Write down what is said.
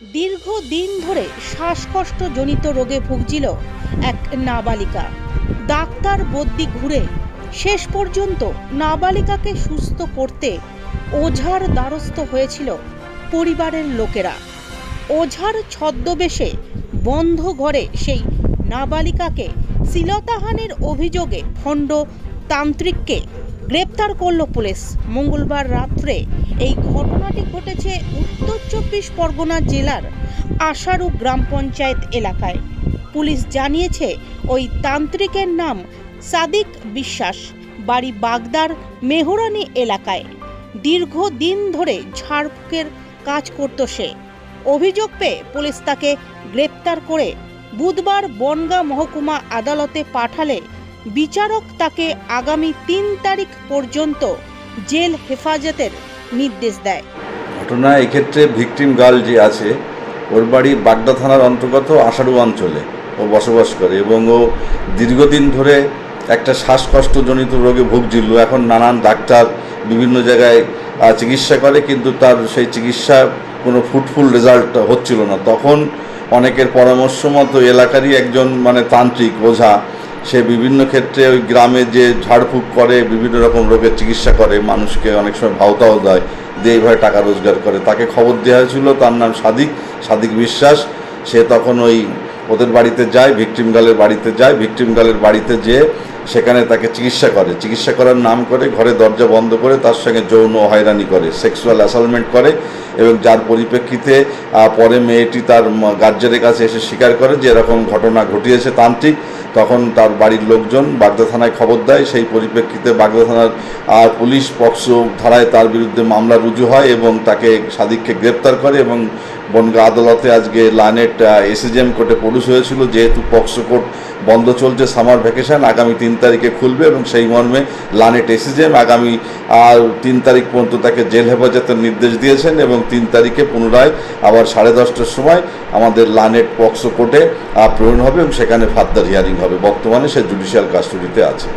দীর্ঘদিন ধরে শ্বাসকষ্টজনিত রোগে ভুগছিল এক নাবালিকা। ডাক্তার বদ্যি ঘুরে শেষ পর্যন্ত নাবালিকাকে সুস্থ করতে ওঝার দ্বারস্থ হয়েছিল পরিবারের লোকেরা। ওঝার ছদ্মবেশে বন্ধ ঘরে সেই নাবালিকাকে শ্লীলতাহানির অভিযোগে ভণ্ড তান্ত্রিককে গ্রেপ্তার করল পুলিশ। মঙ্গলবার রাত্রে এই ঘটনাটি ঘটেছে উত্তর চব্বিশ পরগনা জেলার আশারু গ্রাম পঞ্চায়েত এলাকায়। পুলিশ জানিয়েছে, ওই তান্ত্রিকের নাম সাদিক বিশ্বাস, বাড়ি বাগদার, মেহরানি এলাকায়। দীর্ঘদিন ধরে ঝাড়ফুঁকের কাজ করত সে। অভিযোগ পেয়ে পুলিশ তাকে গ্রেপ্তার করে বুধবার বনগাঁ মহকুমা আদালতে পাঠালে বিচারক তাকে আগামী তিন তারিখ পর্যন্ত জেল হেফাজতের নির্দেশ দেয়। ঘটনা এক্ষেত্রে ভিকটিম গার্ল যে আছে, ওর বাড়ি বাগদা থানার অন্তর্গত আষাঢ়ু অঞ্চলে ও বসবাস করে এবং ও দীর্ঘদিন ধরে একটা শ্বাসকষ্টজনিত রোগে ভুগছিল। এখন নানান ডাক্তার বিভিন্ন জায়গায় চিকিৎসা করে কিন্তু তার সেই চিকিৎসা কোনো ফুটফুল রেজাল্ট হচ্ছিল না। তখন অনেকের পরামর্শ মতো এলাকারই একজন মানে তান্ত্রিক, ওঝা সে বিভিন্ন ক্ষেত্রে ওই গ্রামে যে ঝাড়ফুঁক করে, বিভিন্ন রকম রোগের চিকিৎসা করে, মানুষকে অনেক সময় ভাওতাও দেয়, দিয়ে এইভাবে টাকা রোজগার করে। তাকে খবর দেওয়া হয়েছিল, তার নাম সাদিক সাদিক বিশ্বাস। সে তখন ওই ওদের বাড়িতে যায়, ভিকটিম গালের বাড়িতে যায়। ভিকটিম গালের বাড়িতে যেয়ে সেখানে তাকে চিকিৎসা করে। চিকিৎসা করার নাম করে ঘরে দরজা বন্ধ করে তার সঙ্গে যৌন হয়রানি করে সেক্সুয়াল অ্যাসালমেন্ট করে এবং যার পরিপ্রেক্ষিতে পরে মেয়েটি তার গার্জেনের কাছে এসে স্বীকার করে যে এরকম ঘটনা ঘটিয়েছে তান্ত্রিক। তখন তার বাড়ির লোকজন বাগদা থানায় খবর দেয়। সেই পরিপ্রেক্ষিতে বাগদা থানার পুলিশ পক্সো ধারায় তার বিরুদ্ধে মামলা রুজু হয় এবং তাকে সাদিককে গ্রেপ্তার করে এবং বনগাঁ আদালতে আজকে লানেট এসএজএম কোর্টে পুলিশ হয়েছিল। যেহেতু পক্সো কোর্ট বন্ধ চলছে সামার ভ্যাকেশন আগামী তিন তারিখে খুলবে এবং সেই মর্মে লানেট এসিজেম আগামী আর তিন তারিখ পর্যন্ত তাকে জেল হেফাজতের নির্দেশ দিয়েছেন এবং তিন তারিখে পুনরায় আবার সাড়ে দশটার সময় আমাদের লানেট পক্সো কোর্টে প্রেরণ হবে এবং সেখানে ফার্দার হিয়ারিং হবে। বর্তমানে সে জুডিশিয়াল কাস্টডিতে আছে।